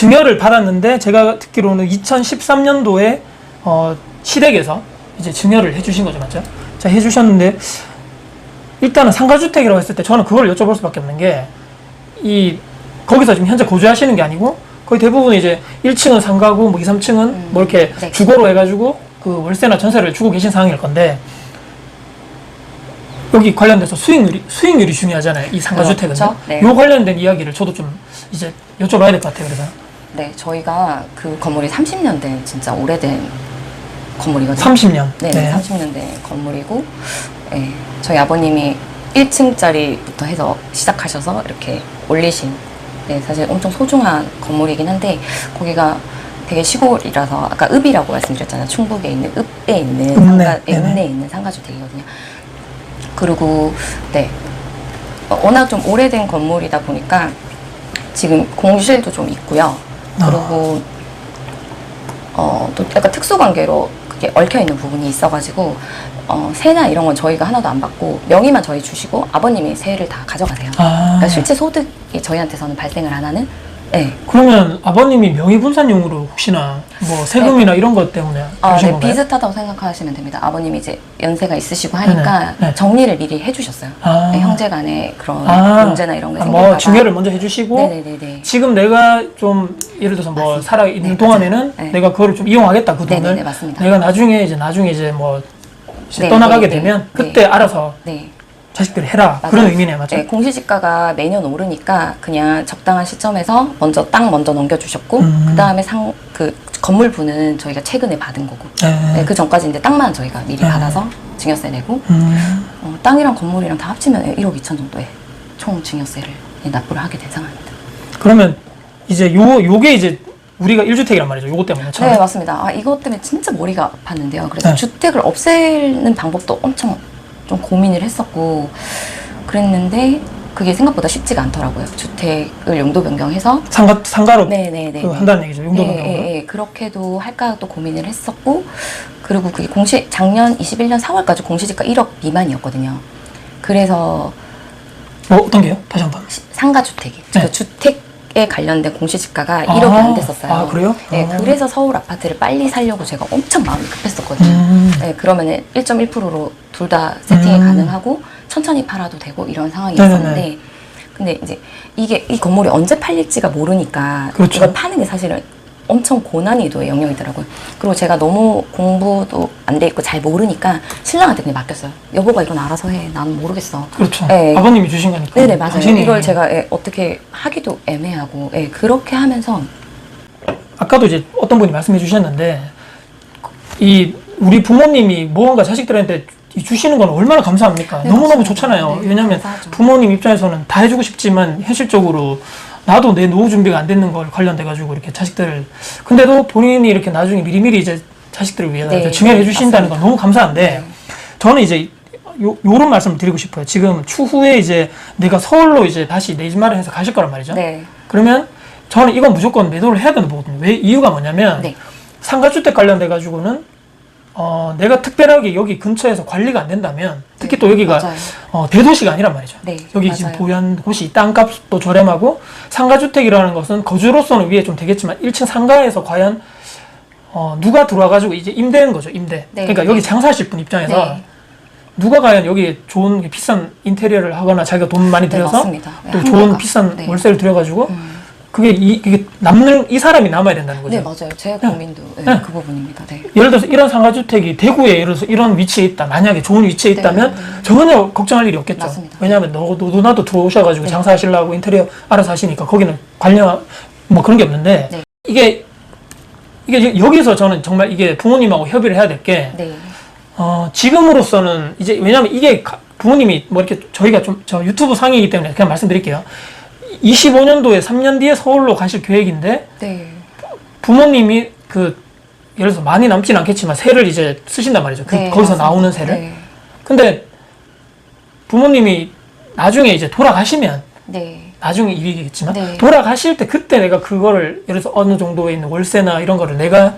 증여를 받았는데 제가 듣기로는 2013년도에 어, 시댁에서 이제 증여를 해주신 거죠, 맞죠? 자 해주셨는데 일단은 상가주택이라고 했을 때 저는 그걸 여쭤볼 수밖에 없는 게 이 거기서 지금 현재 거주하시는 게 아니고 거의 대부분 이제 1층은 상가고 뭐 2, 3층은 뭐 이렇게 네. 주거로 해가지고 그 월세나 전세를 주고 계신 상황일 건데 여기 관련돼서 수익률이 수익률이 중요하잖아요. 이 상가주택은. 그렇죠. 네. 요 관련된 이야기를 저도 좀 이제 여쭤봐야 될 것 같아요. 그래서 네, 저희가 그 건물이 30년 된 진짜 오래된 건물이거든요. 30년. 네, 30년 된 건물이고, 네, 저희 아버님이 1층짜리부터 해서 시작하셔서 이렇게 올리신, 네, 사실 엄청 소중한 건물이긴 한데, 거기가 되게 시골이라서, 아까 읍이라고 말씀드렸잖아요. 충북에 있는 읍에 있는 읍내, 상가, 네. 읍내에 있는 상가주택이거든요. 그리고, 네, 어, 워낙 좀 오래된 건물이다 보니까, 지금 공실도 좀 있고요. 그리고 어, 또 약간 특수 관계로 그게 얽혀 있는 부분이 있어가지고 어, 세나 이런 건 저희가 하나도 안 받고 명의만 저희 주시고 아버님이 세를 다 가져가세요. 아. 그러니까 실제 소득이 저희한테서는 발생을 안 하는. 네. 그러면 아버님이 명의분산용으로 혹시나 뭐 세금이나 이런 것 때문에 아, 그러신 네, 건가요? 비슷하다고 생각하시면 됩니다. 아버님이 이제 연세가 있으시고 하니까 네네, 네. 정리를 미리 해주셨어요. 아. 네, 형제 간에 그런 아, 문제나 이런 게 아, 생길까봐. 뭐 중요를 먼저 해주시고 네네네네. 지금 내가 좀 예를 들어서 뭐 맞습니다. 살아 있는 네, 동안에는 맞아요. 네. 내가 그거를 좀 이용하겠다 그 돈을 네네네, 맞습니다. 내가 나중에 이제 나중에 이제 뭐 이제 네, 떠나가게 네, 네, 되면 네. 그때 알아서 네. 자식들이 해라 맞아요. 그런 의미네요 맞죠? 네, 공시지가가 매년 오르니까 그냥 적당한 시점에서 먼저 땅 먼저 넘겨주셨고 음. 그 다음에 상 그 건물부는 저희가 최근에 받은 거고 네. 네, 그 전까지 이제 땅만 저희가 미리 네. 받아서 증여세 내고 음, 어, 땅이랑 건물이랑 다 합치면 1억 2천 정도의 총 증여세를 납부를 하게 된 상황입니다. 그러면 이제 요 요게 이제 우리가 1주택이란 말이죠 요거 때문에 처음에. 네 맞습니다. 아 이것 때문에 진짜 머리가 아팠는데요. 그래서 네. 주택을 없애는 방법도 엄청 좀 고민을 했었고 그랬는데 그게 생각보다 쉽지가 않더라고요. 주택을 용도 변경해서 상가 상가로 네네네. 그 한다는 얘기죠 용도 예, 변경으로. 예, 예. 그렇게도 할까 또 고민을 했었고 그리고 그게 공시 작년 21년 4월까지 공시지가 1억 미만이었거든요. 그래서 뭐 어떤 게요? 다시 한 번. 시- 상가 주택이 네. 그 주택 에 관련된 공시지가가 아, 1억이 안 됐었어요. 아, 그래요? 네, 아. 그래서 서울 아파트를 빨리 살려고 제가 엄청 마음이 급했었거든요. 음. 네, 그러면은 1.1%로 둘 다 세팅이 음. 가능하고 천천히 팔아도 되고 이런 상황이었었는데 네네네. 근데 이제 이게 이 건물이 언제 팔릴지가 모르니까 그렇죠. 이걸 파는 게 사실은 엄청 고난이도의 영역이더라고요. 그리고 제가 너무 공부도 안 돼 있고 잘 모르니까 신랑한테 그냥 맡겼어요. 여보가 이건 알아서 해. 나는 모르겠어. 그렇죠. 네. 아버님이 주신 거니까. 네네 맞아요. 당신이 이걸 제가 예, 어떻게 하기도 애매하고 예, 그렇게 하면서 아까도 이제 어떤 분이 말씀해 주셨는데 이 우리 부모님이 무언가 자식들한테 이 주시는 건 얼마나 감사합니까? 네, 너무너무 맞습니다. 좋잖아요. 네, 왜냐하면 감사하죠. 부모님 입장에서는 다 해주고 싶지만 현실적으로 나도 내 노후 준비가 안 되는 걸 관련돼 가지고 이렇게 자식들을 근데도 본인이 이렇게 나중에 미리미리 이제 자식들을 위해서 네, 증여해 주신다는 건. 너무 감사한데 네. 저는 이제 요, 요런 말씀을 드리고 싶어요. 지금 추후에 이제 내가 서울로 이제 다시 내 집 마련해서 가실 거란 말이죠. 네. 그러면 저는 이건 무조건 매도를 해야 된다고 보거든요. 왜 이유가 뭐냐면 네. 상가주택 관련돼 가지고는 어, 내가 특별하게 여기 근처에서 관리가 안 된다면 특히 네, 또 여기가 맞아요. 어, 대도시가 아니란 말이죠. 네, 여기 맞아요. 지금 보유한 곳이 땅값도 저렴하고 상가주택이라는 것은 거주로서는 위에 좀 되겠지만 1층 상가에서 과연 어, 누가 들어와 가지고 이제 임대는 거죠. 임대. 네, 그러니까 네. 여기 장사하실 분 입장에서 네. 누가 과연 여기에 좋은 비싼 인테리어를 하거나 자기가 돈 많이 네, 들여서. 네, 또. 좋은 비싼 네. 월세를 들여가지고 음. 그게 이, 이게 남는 이 사람이 남아야 된다는 거죠. 네 맞아요. 제 고민도 네, 네. 그 부분입니다. 네. 예를 들어서 이런 상가주택이 대구에 예를 들어서 이런 위치에 있다. 만약에 좋은 위치에 네, 있다면 네. 전혀 걱정할 일이 없겠죠. 맞습니다. 왜냐하면 너, 너, 누나도 들어오셔가지고 네. 장사하시려고 인테리어 알아서 하시니까 거기는 관련 뭐 그런 게 없는데 네. 이게 이게 여기서 저는 정말 이게 부모님하고 협의를 해야 될게 네. 어, 지금으로서는 이제 왜냐하면 이게 가- 부모님이 뭐 이렇게 저희가 좀 저 유튜브 상이기 때문에 그냥 말씀드릴게요. 25년도에 3년 뒤에 서울로 가실 계획인데 네. 부모님이 그 예를 들어서 많이 남진 않겠지만 세를 이제 쓰신단 말이죠. 그 네, 거기서 맞습니다. 나오는 세를. 네. 근데 부모님이 나중에 이제 돌아가시면 네. 나중에 일이겠지만 네. 돌아가실 때 그때 내가 그거를 예를 들어서 어느 정도에 있는 월세나 이런 거를 내가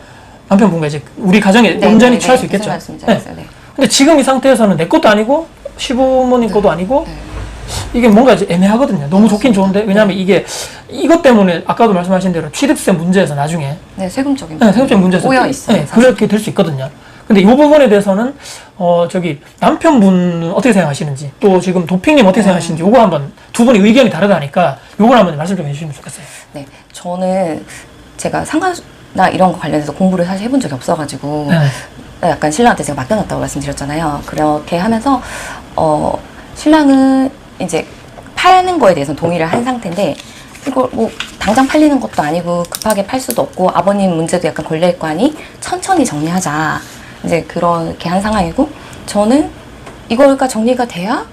남편분과 이제 우리 가정에 네, 온전히 네, 취할 네. 수 있겠죠. 네. 네. 근데 지금 이 상태에서는 내 것도 아니고 시부모님 것도 아니고 네. 이게 뭔가 이제 애매하거든요. 너무 좋긴 좋은데 왜냐하면 이게 이것 때문에 아까도 말씀하신 대로 취득세 문제에서 나중에 네, 세금적인 네, 세금적 문제에서 꼬여 있어요. 네, 사실. 그렇게 될 수 있거든요. 근데 이 부분에 대해서는 어 저기 남편분은 어떻게 생각하시는지 또 지금 도핑님 어떻게 생각하시는지 요거 한번 두 분의 의견이 다르다니까 요걸 한번 말씀 좀 해주시면 좋겠어요. 네, 저는 제가 상가나 이런 거 관련해서 공부를 사실 해본 적이 없어가지고 네. 약간 신랑한테 제가 맡겨놨다고 말씀드렸잖아요. 그렇게 하면서 어 신랑은 이제 파는 거에 대해서는 동의를 한 상태인데 이걸 뭐 당장 팔리는 것도 아니고 급하게 팔 수도 없고 아버님 문제도 약간 걸려 있고 하니 천천히 정리하자 이제 그렇게 한 상황이고 저는 이거가 정리가 돼야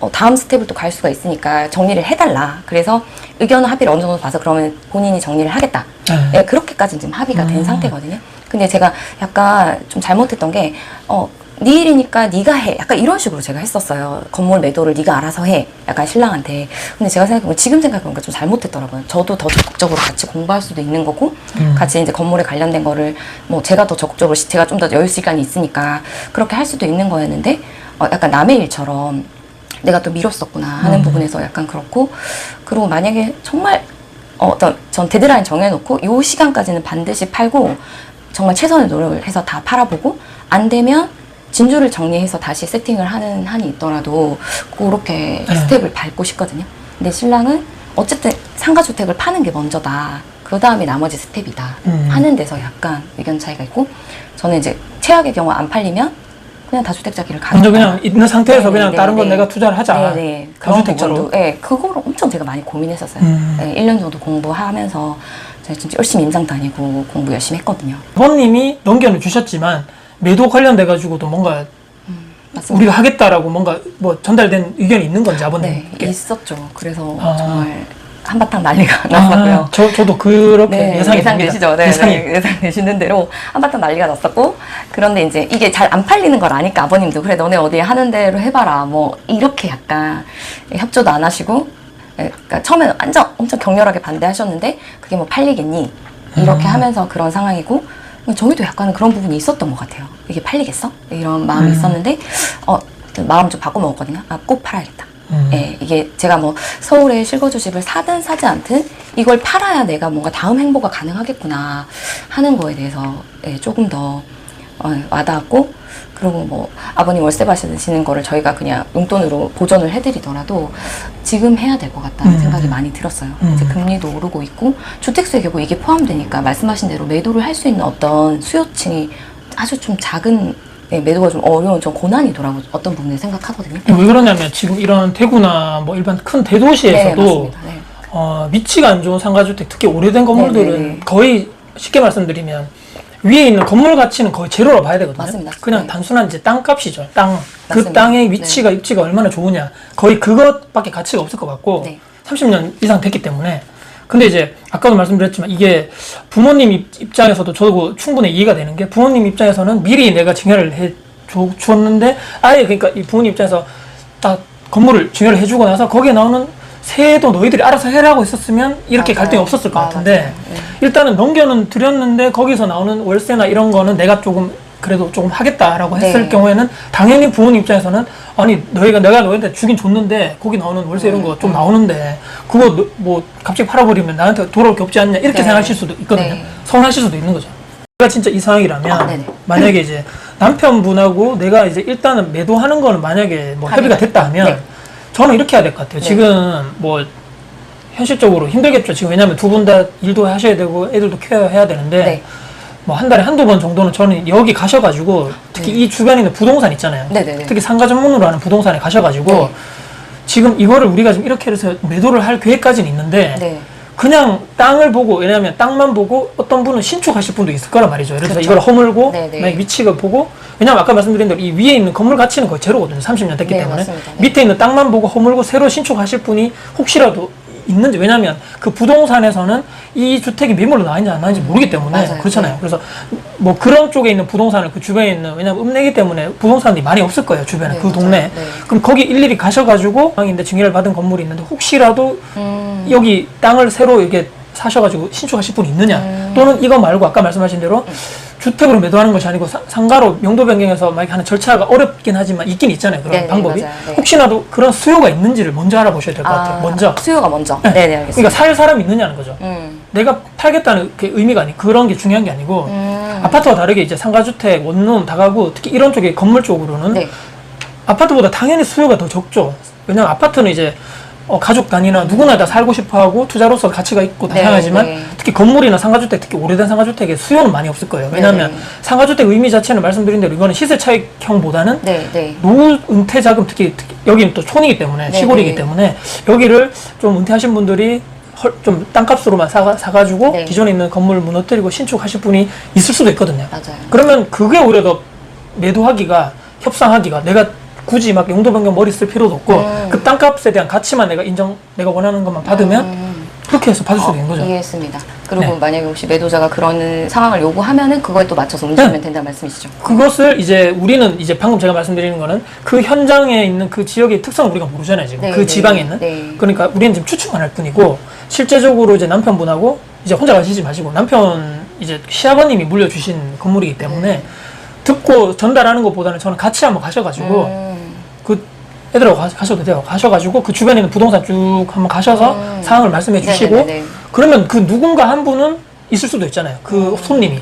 어, 다음 스텝을 또 갈 수가 있으니까 정리를 해달라. 그래서 의견 합의를 어느 정도 봐서 그러면 본인이 정리를 하겠다. 네. 예, 그렇게까지는 지금 합의가 된 음. 상태거든요. 근데 제가 약간 좀 잘못했던 게, 어, 네 일이니까 네가 해. 약간 이런 식으로 제가 했었어요. 건물 매도를 네가 알아서 해. 약간 신랑한테. 근데 제가 생각해보면 지금 생각해보니까 좀 잘못했더라고요. 저도 더 적극적으로 같이 공부할 수도 있는 거고, 음. 같이 이제 건물에 관련된 거를 뭐 제가 더 적극적으로 시- 제가 좀 더 여유 시간이 있으니까 그렇게 할 수도 있는 거였는데, 어, 약간 남의 일처럼 내가 또 미뤘었구나 하는 음. 부분에서 약간 그렇고 그리고 만약에 정말 어, 어떤 전 데드라인 정해놓고 요 시간까지는 반드시 팔고 정말 최선의 노력을 해서 다 팔아보고 안 되면 진주를 정리해서 다시 세팅을 하는 한이 있더라도 그렇게 네. 스텝을 밟고 싶거든요. 근데 신랑은 어쨌든 상가주택을 파는 게 먼저다. 그 다음에 나머지 스텝이다. 음. 하는 데서 약간 의견 차이가 있고 저는 이제 최악의 경우 안 팔리면 그냥 다주택자 길을 가겠다. 먼저 그냥 있는 상태에서 네, 그냥 네, 다른 건 네. 내가 투자를 하자. 네네. 다주택자로. 네, 그거를 엄청 제가 많이 고민했었어요. 음. 네, 1년 정도 공부하면서 제가 진짜 열심히 임상 다니고 공부 열심히 했거든요. 아버님이 넘겨는 주셨지만 매도 관련돼 가지고도 뭔가 맞습니다. 우리가 하겠다라고 뭔가 뭐 전달된 의견이 있는 건지 아버님. 네, 있었죠. 그래서 아. 정말 한바탕 난리가 아, 났었고요. 저 저도 그렇게 네, 예상이 예상 됩니다. 되시죠? 네, 예상이. 네, 예상 되시는 대로 한바탕 난리가 났었고 그런데 이제 이게 잘 안 팔리는 걸 아니까 아버님도 그래 너네 어디 하는 대로 해봐라 뭐 이렇게 약간 협조도 안 하시고 예, 그러니까 처음에는 완전 엄청 격렬하게 반대하셨는데 그게 뭐 팔리겠니 이렇게 음. 하면서 그런 상황이고 저희도 약간 그런 부분이 있었던 것 같아요 이게 팔리겠어 이런 마음이 음. 있었는데 어 마음 좀 바꿔 먹었거든요 아 꼭 팔아야겠다 음. 예, 이게 제가 뭐 서울에 실거주 집을 사든 사지 않든 이걸 팔아야 내가 뭔가 다음 행보가 가능하겠구나 하는 거에 대해서 예, 조금 더 어, 와닿았고 그리고 뭐 아버님 월세 받으시는 거를 저희가 그냥 용돈으로 보전을 해드리더라도 지금 해야 될 것 같다는 음. 생각이 많이 들었어요. 음. 이제 금리도 오르고 있고 주택수에 결국 이게 포함되니까 말씀하신 대로 매도를 할 수 있는 어떤 수요층이 아주 좀 작은 예, 매도가 좀 어려운 좀 고난이더라고 어떤 부분에 생각하거든요. 왜 그러냐면 지금 이런 대구나 뭐 일반 큰 네, 대도시에서도 맞습니다. 네. 어, 위치가 안 좋은 상가주택, 특히 오래된 건물들은 네, 네, 네. 거의 쉽게 말씀드리면 위에 있는 건물 가치는 거의 제로로 봐야 되거든요. 맞습니다. 그냥 네. 단순한 이제 땅값이죠. 땅. 그 맞습니다. 땅의 위치가 입지가 얼마나 좋으냐. 거의 그것밖에 가치가 없을 것 같고 네. 30년 이상 됐기 때문에. 근데 이제 아까도 말씀드렸지만 이게 부모님 입- 입장에서도 저도 충분히 이해가 되는 게 부모님 입장에서는 미리 내가 증여를 해 주- 주었는데 아예 그러니까 이 부모님 입장에서 딱 건물을 증여를 해주고 나서 거기에 나오는 세도 너희들이 알아서 해라고 했었으면 이렇게 맞아요. 갈등이 없었을 것 아, 같은데 맞아요. 네. 일단은 넘겨는 드렸는데 거기서 나오는 월세나 이런 거는 내가 조금 그래도 조금 하겠다라고 했을 네. 경우에는 당연히 부모님 입장에서는 아니 너희가 내가 너희한테 주긴 줬는데 거기 나오는 월세 이런 거 음. 좀 나오는데 그거 너- 뭐 갑자기 팔아버리면 나한테 돌아올 게 없지 않냐 이렇게 네. 생각하실 수도 있거든요 네. 서운하실 수도 있는 거죠 내가 진짜 이 상황이라면 아, 네네. 만약에 이제 남편분하고 내가 이제 일단은 매도하는 거는 만약에 뭐 협의가 합의가 됐다 하면 네. 저는 이렇게 해야 될 것 같아요 네. 지금 뭐 현실적으로 힘들겠죠 지금 왜냐하면 두 분 다 일도 하셔야 되고 애들도 케어해야 되는데 네. 뭐 한 달에 한두 번 정도는 저는 여기 가셔가지고 특히 이 주변에 있는 부동산 있잖아요. 네. 네네 네. 특히 상가 전문으로 하는 부동산에 가셔가지고 네. 지금 이거를 우리가 지금 이렇게 해서 매도를 할 계획까지는 있는데 네. 그냥 땅을 보고 왜냐하면 땅만 보고 어떤 분은 신축하실 분도 있을 거란 말이죠. 그래서 그렇죠. 이걸 허물고 네네. 만약 위치가 보고 왜냐하면 아까 말씀드린 대로 이 위에 있는 건물 가치는 거의 제로거든요. 30년 됐기 네, 때문에 맞습니다. 네. 밑에 있는 땅만 보고 허물고 새로 신축하실 분이 혹시라도 있는지 왜냐하면 그 부동산에서는 이 주택이 매물로 나왔는지 안 나왔는지 모르기 때문에 맞아요. 그렇잖아요. 네. 그래서 뭐 그런 쪽에 있는 부동산을 그 주변에 있는 왜냐하면 읍내기 때문에 부동산이 많이 없을 거예요 주변에 네, 그 맞아요. 동네. 네. 그럼 거기 일일이 가셔가지고 방인데 증여를 받은 건물이 있는데 혹시라도 음. 여기 땅을 새로 이게 사셔가지고 신축하실 분이 있느냐 음. 또는 이거 말고 아까 말씀하신 대로 주택으로 매도하는 것이 아니고 사- 상가로 명도 변경해서 막 하는 절차가 어렵긴 하지만 있긴 있잖아요. 그런 네, 네, 방법이. 맞아요. 네. 혹시나도 그런 수요가 있는지를 먼저 알아보셔야 될 것 같아요. 먼저. 수요가 먼저. 네. 네, 네, 알겠습니다. 그러니까 살 사람이 있느냐는 거죠. 음. 내가 팔겠다는 그 의미가 아니 그런 게 중요한 게 아니고 음. 아파트와 다르게 이제 상가주택, 원룸, 다가구 특히 이런 쪽에 건물 쪽으로는 네. 아파트보다 당연히 수요가 더 적죠. 왜냐면 아파트는 이제 어, 가족 단위나 누구나 다 살고 싶어 하고 투자로서 가치가 있고 네, 다양하지만 네. 특히 건물이나 상가주택, 특히 오래된 상가주택에 수요는 많이 없을 거예요. 왜냐하면 네. 상가주택 의미 자체는 말씀드린 대로 이거는 시세 차익형보다는 네, 네. 노후 은퇴 자금 특히, 특히 여기는 또 촌이기 때문에 네, 시골이기 네. 때문에 여기를 좀 은퇴하신 분들이 헐- 좀 땅값으로만 사가, 사가지고 네. 기존에 있는 건물 무너뜨리고 신축하실 분이 있을 수도 있거든요. 맞아요. 그러면 그게 오히려 더 매도하기가 협상하기가 내가 굳이 막 용도 변경 머리 쓸 필요도 없고 음. 그 땅값에 대한 가치만 내가 인정 내가 원하는 것만 받으면 음. 그렇게 해서 받을 수도 있는 거죠. 이해했습니다. 그리고 네. 만약에 혹시 매도자가 그런 상황을 요구하면은 그거에 또 맞춰서 움직이면 된다는 말씀이시죠? 그것을 이제 우리는 이제 방금 제가 말씀드리는 거는 그 현장에 있는 그 지역의 특성을 우리가 모르잖아요 지금 네, 그 네, 지방에 있는 네. 그러니까 우리는 지금 추측만 할 뿐이고 실제적으로 이제 남편분하고 이제 혼자 가시지 마시고 남편 이제 시아버님이 물려주신 건물이기 때문에 듣고 전달하는 것보다는 저는 같이 한번 가셔가지고 음. 그 애들하고 가, 가셔도 돼요. 가셔가지고 그 주변에 있는 부동산 쭉 한번 가셔서 음. 상황을 말씀해 주시고 네네네. 그러면 그 누군가 한 분은 있을 수도 있잖아요. 그 손님이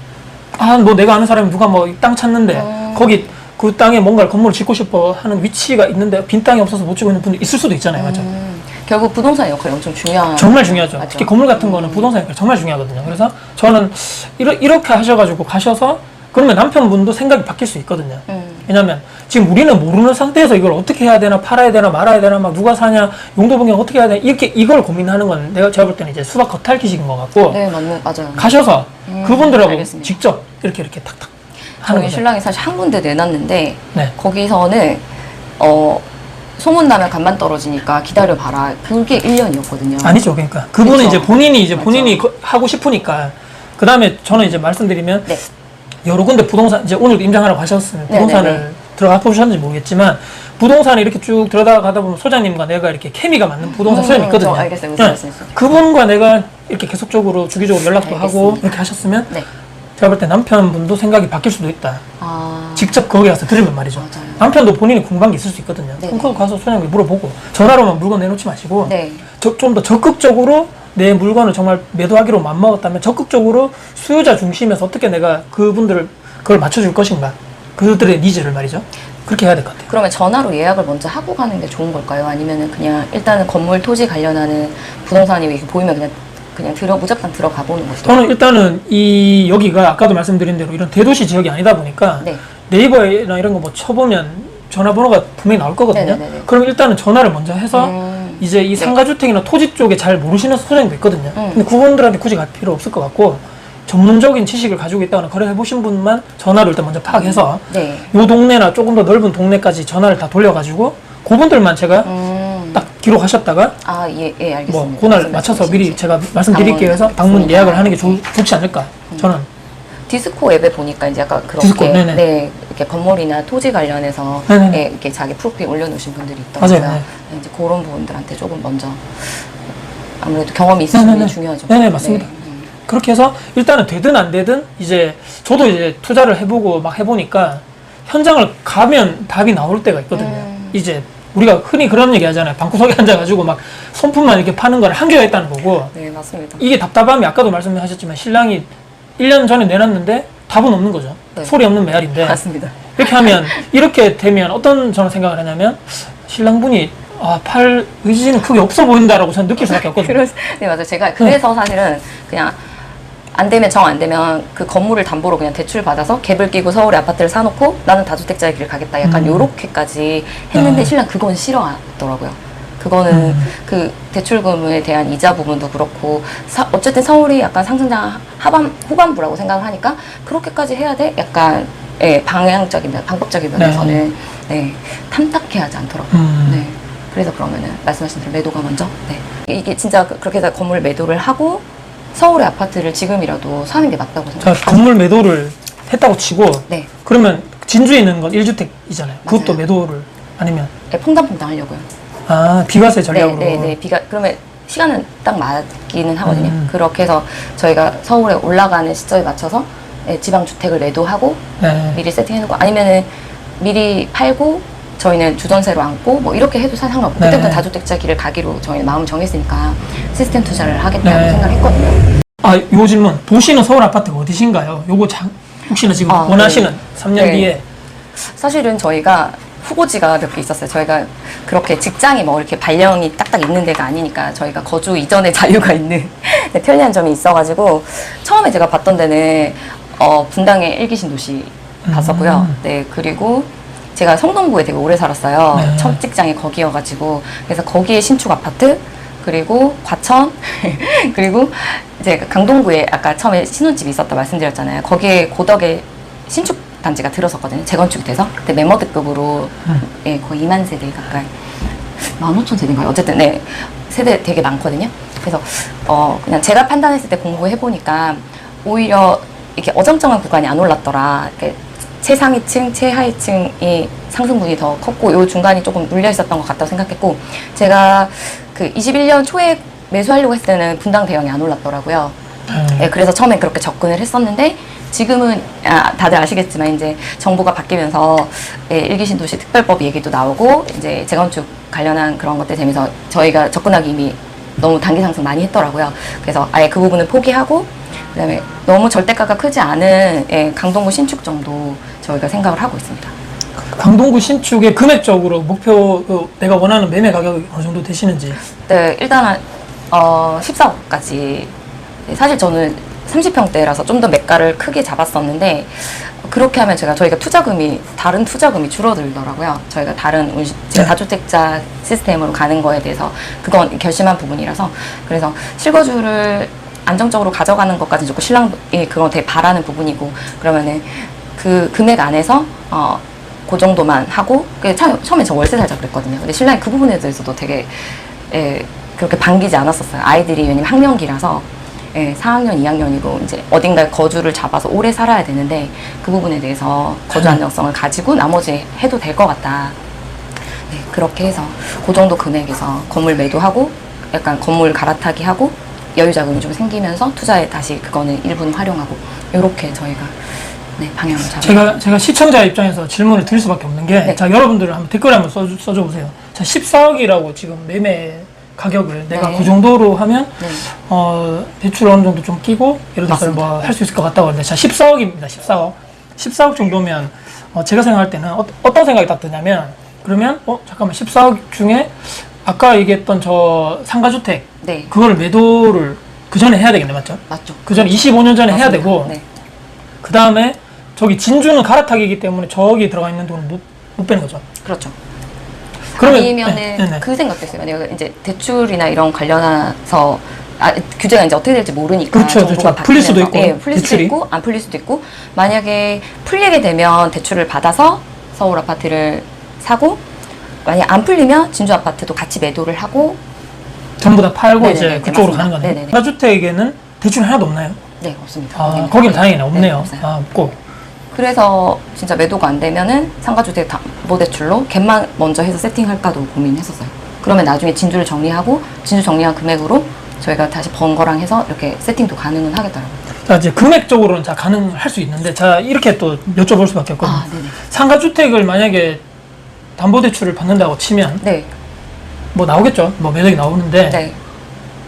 아 뭐 내가 아는 사람이 누가 뭐 땅 찾는데 음. 거기 그 땅에 뭔가 건물을 짓고 싶어 하는 위치가 있는데 빈 땅이 없어서 못 짓고 있는 분이 있을 수도 있잖아요. 맞죠? 음. 결국 부동산 역할이 엄청 중요한. 정말 중요하죠. 맞죠. 특히 건물 같은 거는 부동산 역할이 정말 중요하거든요. 그래서 저는 이러, 이렇게 하셔가지고 가셔서 그러면 남편분도 생각이 바뀔 수 있거든요. 음. 왜냐면 지금 우리는 모르는 상태에서 이걸 어떻게 해야 되나 팔아야 되나 말아야 되나 막 누가 사냐 용도 변경 어떻게 해야 되나 이렇게 이걸 고민하는 건 내가 제가 볼 때는 이제 수박 겉핥기식인 것 같고 네, 맞는, 맞아요. 가셔서 음, 그분들하고 알겠습니다. 직접 이렇게 이렇게 탁탁 하는 저희 거죠. 신랑이 사실 한 군데 내놨는데 네. 거기서는 어 소문 나면 간만 떨어지니까 기다려 봐라. 그게 1년이었거든요. 아니죠. 그러니까 그분은 그쵸. 이제 본인이 이제. 본인이 거- 하고 싶으니까 그 다음에 저는 이제 말씀드리면 네. 여러 군데 부동산 이제 오늘도 임장하러 가셨으면 네, 부동산을 네, 네. 들어가 보셨는지 모르겠지만 부동산을 이렇게 쭉 들여다가다 보면 소장님과 내가 이렇게 케미가 맞는 부동산 음, 소장님 있거든요. 저 알겠어요. 무슨 네. 말씀이신지. 그분과 내가 이렇게 계속적으로 주기적으로 연락도 하고 알겠습니다. 이렇게 하셨으면 네. 제가 볼 때 남편분도 생각이 바뀔 수도 있다. 아. 직접 거기 가서 들으면 말이죠. 맞아요. 남편도 본인이 궁금한 게 있을 수 있거든요. 네, 그럼 거기 가서 소장님께 물어보고 전화로만 물건 내놓지 마시고 네. 좀 더 적극적으로 내 물건을 정말 매도하기로 맘먹었다면 적극적으로 수요자 중심에서 어떻게 내가 그분들을 그걸 맞춰줄 것인가 그들의 니즈를 말이죠 그렇게 해야 될 것 같아요 그러면 전화로 예약을 먼저 하고 가는 게 좋은 걸까요? 아니면은 그냥 일단은 건물 토지 관련하는 부동산이 이렇게 보이면 그냥 그냥 들어 무작정 들어가 보는 것도. 저는 일단은 이 여기가 아까도 말씀드린 대로 이런 대도시 지역이 아니다 보니까 네. 네이버나 이런 거 뭐 쳐보면 전화번호가 분명히 나올 거거든요 네네네네. 그럼 일단은 전화를 먼저 해서 음. 이제 이 네. 상가주택이나 토지 쪽에 잘 모르시는 소장님도 있거든요. 음. 근데 그분들한테 굳이 갈 필요 없을 것 같고 전문적인 지식을 가지고 있다거나 거래해 보신 분만 전화를 일단 먼저 파악해서 네. 요 동네나 조금 더 넓은 동네까지 전화를 다 돌려가지고 그분들만 제가 음. 딱 기록하셨다가 아, 예, 예, 알겠습니다. 뭐 그날 맞춰서. 미리 제가 말씀드릴게요 해서 방문 방문 예약을 하는 게 좋, 네. 좋지 않을까 저는 디스코 앱에 보니까 이제 약간 그렇게 디스코, 네네. 네, 이렇게 건물이나 토지 관련해서 네네네. 예, 이렇게 자기 프로필 올려놓으신 분들이 있더라고요. 맞아요, 네. 이제 그런 부분들한테 조금 먼저 아무래도 경험이 있으신 네네네. 분이 중요하죠. 네네, 맞습니다. 음. 그렇게 해서 일단은 되든 안 되든 이제 저도 이제 투자를 해보고 막 해보니까 현장을 가면 답이 나올 때가 있거든요. 음. 이제 우리가 흔히 그런 얘기 하잖아요. 방구석에 앉아가지고 막 손품만 이렇게 파는 거는 한계가 있다는 거고 네, 맞습니다. 이게 답답함이 아까도 말씀하셨지만 신랑이 1년 전에 내놨는데 답은 없는 거죠. 네. 소리 없는 메아리인데 맞습니다. 이렇게 하면 이렇게 되면 어떤 저는 생각을 하냐면 신랑분이 아, 팔 의지는 크게 없어 보인다라고 저는 느낄 수밖에 없거든요. 그래서 네 맞아요. 제가 그래서 사실은 그냥 안 되면 정 안 되면 그 건물을 담보로 그냥 대출 받아서 갭을 끼고 서울에 아파트를 사놓고 나는 다주택자의 길을 가겠다. 약간 음. 요렇게까지 했는데 네. 신랑 그건 싫어하더라고요. 그거는 음. 그 대출금에 대한 이자 부분도 그렇고 사- 어쨌든 서울이 약간 상승장 하반 후반부라고 생각을 하니까 그렇게까지 해야 돼? 약간 예, 방향적인 면, 방법적인 면에서는 네, 탐탁해 하지 않더라고요. 음. 네. 그래서 그러면은 말씀하신 대로 매도가 먼저. 네. 이게 진짜 그- 그렇게 해서 건물 매도를 하고 서울의 아파트를 지금이라도 사는 게 맞다고 자, 생각합니다. 건물 매도를 했다고 치고 네. 그러면 진주에 있는 건 1주택이잖아요. 그것도 맞아요. 매도를 아니면 네, 퐁당퐁당 하려고요. 아 비과세 네, 전략으로 네, 네. 비가 그러면 시간은 딱 맞기는 하거든요. 음. 그렇게 해서 저희가 서울에 올라가는 시점에 맞춰서 예, 지방 주택을 매도하고 네. 미리 세팅해놓고 아니면은 미리 팔고 저희는 주전세로 앉고 뭐 이렇게 해도 사- 상관없고 네. 그때부터 다주택자 길을 가기로 저희는 마음 정했으니까 시스템 투자를 하겠다고 네. 생각을 했거든요. 아, 요 질문. 보시는 서울 아파트가 어디신가요? 요거 장, 혹시나 지금 아, 원하시는 네. 3년 네. 뒤에 사실은 저희가 후보지가 몇 개 있었어요. 저희가 그렇게 직장이 뭐 이렇게 발령이 딱딱 있는 데가 아니니까 저희가 거주 이전에 자유가 있는 네, 편리한 점이 있어가지고 처음에 제가 봤던 데는 어, 분당의 일기 신 도시 봤었고요. 음. 네 그리고 제가 성동구에 되게 오래 살았어요. 네. 첫 직장이 거기여가지고 그래서 거기에 신축 아파트 그리고 과천 그리고 이제 강동구에 아까 처음에 신혼집이 있었다 말씀드렸잖아요. 거기에 고덕에 신축 단지가 들어섰거든요. 재건축이 돼서 그때 메머드급으로 음. 예, 거의 2만 세대 가까이 15,000 세대인가요? 어쨌든 네 세대 되게 많거든요. 그래서 어 그냥 제가 판단했을 때 공부해 보니까 오히려 이렇게 어정쩡한 구간이 안 올랐더라. 이렇게 최상위층, 최하위층이 상승분이 더 컸고 요 중간이 조금 눌려 있었던 것 같다고 생각했고 제가 그 21년 초에 매수하려고 했을 때는 분당 대형이 안 올랐더라고요. 네. 예, 그래서 처음엔 그렇게 접근을 했었는데 지금은 아, 다들 아시겠지만 이제 정부가 바뀌면서 예, 일기신 도시 특별법 얘기도 나오고 이제 재건축 관련한 그런 것들 되면서 저희가 접근하기 이미 너무 단기 상승 많이 했더라고요. 그래서 아예 그 부분은 포기하고 그다음에 너무 절대가가 크지 않은 예, 강동구 신축 정도 저희가 생각을 하고 있습니다. 강동구 신축의 금액적으로 목표 그 내가 원하는 매매 가격이 어느 정도 되시는지 네, 일단 어, 14억까지 사실 저는 30평대라서 좀 더 매가를 크게 잡았었는데 그렇게 하면 제가 저희가 투자금이 다른 투자금이 줄어들더라고요. 저희가 다른 운시- 제가 네. 다주택자 시스템으로 가는 거에 대해서 그건 결심한 부분이라서 그래서 실거주를 안정적으로 가져가는 것까지 좋고 신랑이 그건 되게 바라는 부분이고 그러면은 그 금액 안에서 어, 그 정도만 하고 그 참, 처음에 저 월세 살자 그랬거든요. 근데 신랑이 그 부분에 대해서도 되게 예, 그렇게 반기지 않았었어요. 아이들이 왜냐면 학년기라서 예, 4학년, 2학년이고 이제 어딘가에 거주를 잡아서 오래 살아야 되는데 그 부분에 대해서 거주 안정성을 가지고 나머지 해도 될 것 같다. 네, 그렇게 해서 그 정도 금액에서 건물 매도하고 약간 건물 갈아타기 하고 여유 자금이 좀 생기면서 투자에 다시 그거는 일부는 활용하고 이렇게 저희가 네, 방향을 잡아. 제가 제가 시청자 입장에서 질문을 드릴 수밖에 없는 게 네. 자 여러분들 한번 댓글 한번 써줘 보세요. 자 14억이라고 지금 매매 가격을 내가 네. 그 정도로 하면 네. 어 대출 어느 정도 좀 끼고 예를 들어서 맞습니다. 뭐 할 수 있을 것 같다고 하는데 자 14억입니다. 14억. 14억 정도면 어, 제가 생각할 때는 어, 어떤 생각이 딱 드냐면 그러면 어 잠깐만 14억 중에 아까 얘기했던 저 상가주택 네, 그걸 매도를 그 전에 해야 되겠네 맞죠? 맞죠. 그 전에 25년 전에 해야 맞습니다. 되고 네. 그 다음에 저기 진주는 갈아타기이기 때문에 저기 들어가 있는 돈을 못, 못 빼는 거죠. 그렇죠. 그러면 아니면은 네, 네, 네. 그 생각도 있어요. 만약에 이제 대출이나 이런 관련해서 아, 규제가 이제 어떻게 될지 모르니까 그렇죠, 정부가 그렇죠. 풀릴 수도 있고, 예, 풀릴 수도 대출이. 있고 안 풀릴 수도 있고 만약에 풀리게 되면 대출을 받아서 서울 아파트를 사고 만약 안 풀리면 진주 아파트도 같이 매도를 하고 전부 다 팔고 네네네, 이제 네, 그쪽으로 맞습니다. 가는 거네요. 네네네. 다주택에는 대출 하나도 없나요? 네 없습니다. 아, 거기는 거긴 거의- 다행이네. 없네요. 네, 없어요. 아, 없고. 그래서 진짜 매도가 안 되면은 상가주택 담보대출로 갭만 먼저 해서 세팅할까도 고민했었어요. 그러면 나중에 진주를 정리하고 진주 정리한 금액으로 저희가 다시 번 거랑 해서 이렇게 세팅도 가능은 하겠더라고요. 자, 이제 금액적으로는 자, 가능할 수 있는데, 자, 이렇게 또 여쭤볼 수밖에 없거든요. 아, 네네. 상가주택을 만약에 담보대출을 받는다고 치면, 네, 뭐 나오겠죠. 뭐 매력이 나오는데, 네.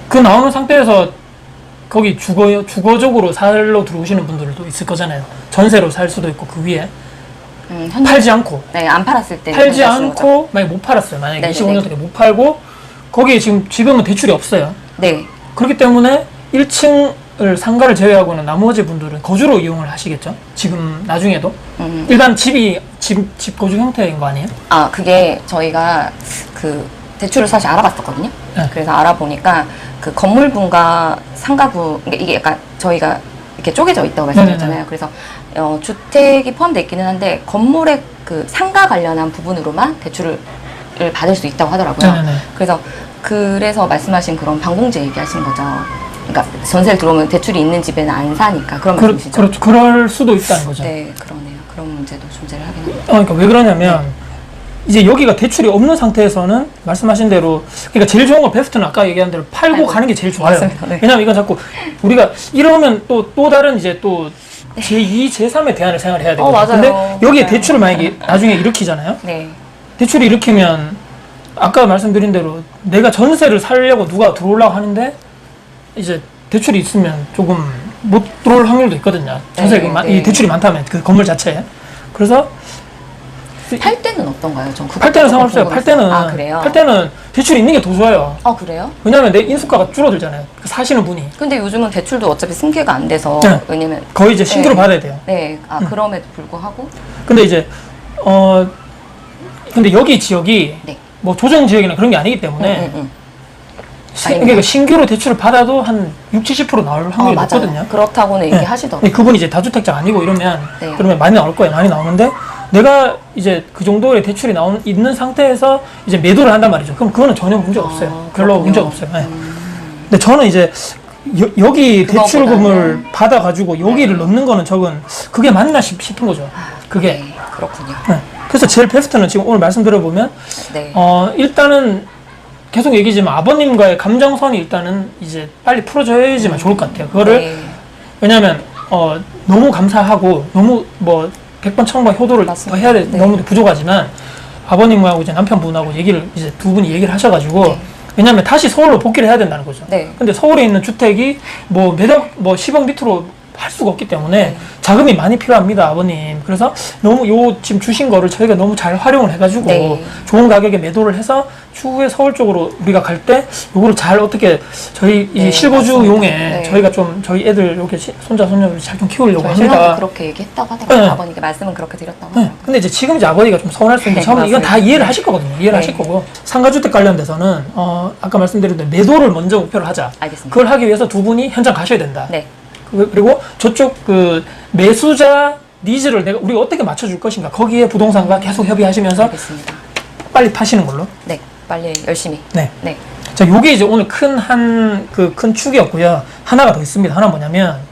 그 나오는 상태에서 거기 주거, 주거적으로 살러 들어오시는 분들도 있을 거잖아요. 전세로 살 수도 있고, 그 위에. 음, 현재 팔지 않고. 네, 안 팔았을 때 팔지 말씀하시는 거죠? 않고 만약 못 팔았어요. 만약에 네네네. 25년 동안 못 팔고 거기에 지금 지금은 대출이 없어요. 네, 그렇기 때문에 1층을 상가를 제외하고는 나머지 분들은 거주로 이용을 하시겠죠. 지금 나중에도 음, 일반 집이 집, 집 거주 형태인 거 아니에요? 아 그게 저희가 그 대출을 사실 알아봤었거든요. 네. 그래서 알아보니까 그 건물분과 상가부 그러니까 이게 약간 저희가 이렇게 쪼개져 있다고 말씀드렸잖아요. 그래서 어, 주택이 포함되어 있기는 한데 건물의 그 상가 관련한 부분으로만 대출을 받을 수 있다고 하더라고요. 네네네. 그래서 그래서 말씀하신 그런 방공제 얘기하신 거죠. 그러니까 전세를 들어오면 대출이 있는 집에는 안 사니까 그런 그, 말씀이시죠? 그렇죠. 그럴 수도 있다는 거죠. 네, 그러네요. 그런 문제도 존재를 하긴 합니다. 어, 그러니까 왜 그러냐면 이제 여기가 대출이 없는 상태에서는 말씀하신 대로 그러니까 제일 좋은 건 베스트는 아까 얘기한 대로 팔고 팔고. 가는 게 제일 좋아요. 네. 왜냐면 이건 자꾸 우리가 이러면 또 또 다른 이제 또 제2, 제3의 대안을 생각을 해야 되거든요. 어, 맞아요. 근데 여기에 맞아요. 대출을 만약에 나중에 일으키잖아요. 네. 대출을 일으키면 아까 말씀드린 대로 내가 전세를 살려고 누가 들어오려고 하는데 이제 대출이 있으면 조금 못 들어올 확률도 있거든요. 전세 네, 가 네. 이 대출이 많다면 그 건물 자체에. 그래서 팔 때는 어떤가요? 전 그거 팔 때는 상관없어요. 팔 때는 아 그래요? 팔 때는 대출이 있는 게 더 좋아요. 아 그래요? 왜냐하면 내 인수가가 줄어들잖아요. 그 사시는 분이 근데 요즘은 대출도 어차피 승계가 안 돼서 네. 왜냐면 거의 이제 신규로 네. 받아야 돼요. 네, 아 음. 그럼에도 불구하고 근데 이제 어 근데 여기 지역이 네. 뭐 조정 지역이나 그런 게 아니기 때문에 음, 음, 음. 시- 아닙니다. 그러니까 신규로 대출을 받아도 한 6, 70% 나올 어, 확률이 맞아요. 높거든요. 그렇다고는 네. 얘기하시더라고요. 근데 그분이 이제 다주택자 아니고 이러면 네. 그러면 많이 나올 거예요. 많이 나오는데 내가 이제 그 정도의 대출이 나온 있는 상태에서 이제 매도를 한단 말이죠. 그럼 그거는 전혀 문제 없어요. 아, 별로. 음. 문제가 없어요. 네. 근데 저는 이제 여, 기 대출금을 그거보다는- 받아가지고 여기를 넣는 거는 적은 그게 맞나 싶, 싶은 거죠. 그게. 네, 그렇군요. 네. 그래서 제일 베스트는 지금 오늘 말씀 들어보면 네. 어 일단은 계속 얘기지만 아버님과의 감정선이 일단은 이제 빨리 풀어져야지만 좋을 것 같아요. 그거를 네. 왜냐하면 어 너무 감사하고 너무 뭐 백번 천번 효도를 맞습니다. 더 해야 돼 네. 너무 부족하지만 아버님하고 이제 남편분하고 얘기를 이제 두 분이 얘기를 하셔가지고 네. 왜냐하면 다시 서울로 복귀를 해야 된다는 거죠. 네. 근데 서울에 있는 주택이 뭐 몇억 뭐 10억 밑으로 할 수가 없기 때문에 네. 자금이 많이 필요합니다, 아버님. 그래서 너무 요 지금 주신 거를 저희가 너무 잘 활용을 해가지고 네. 좋은 가격에 매도를 해서 추후에 서울 쪽으로 우리가 갈 때 요거를 잘 어떻게 저희 이 네, 실거주용에 맞습니다. 네. 저희가 좀 저희 애들 이렇게 시- 손자 손녀를 잘 좀 키우려고 저희 신랑도 합니다. 그렇게 얘기했다고 하더라고요. 네. 아버님께 말씀은 그렇게 드렸다고 네. 하더라고요. 근데 이제 지금 이제 아버지가 좀 서운할 수 있는데 네, 처음에 이건 다 맞습니다. 이해를 하실 거거든요. 이해를 네. 하실 거고 상가주택 관련돼서는 어 아까 말씀드린 대로 매도를 먼저 목표로 하자. 알겠습니다. 그걸 하기 위해서 두 분이 현장 가셔야 된다. 네. 그- 그리고 저쪽 그 매수자 니즈를 내가 우리가 어떻게 맞춰줄 것인가 거기에 부동산과 계속 협의하시면서 알겠습니다. 빨리 파시는 걸로. 네. 빨리 열심히. 네. 네. 자, 요게 이제 오늘 큰 한 그 큰 축이었고요. 하나가 더 있습니다. 하나 뭐냐면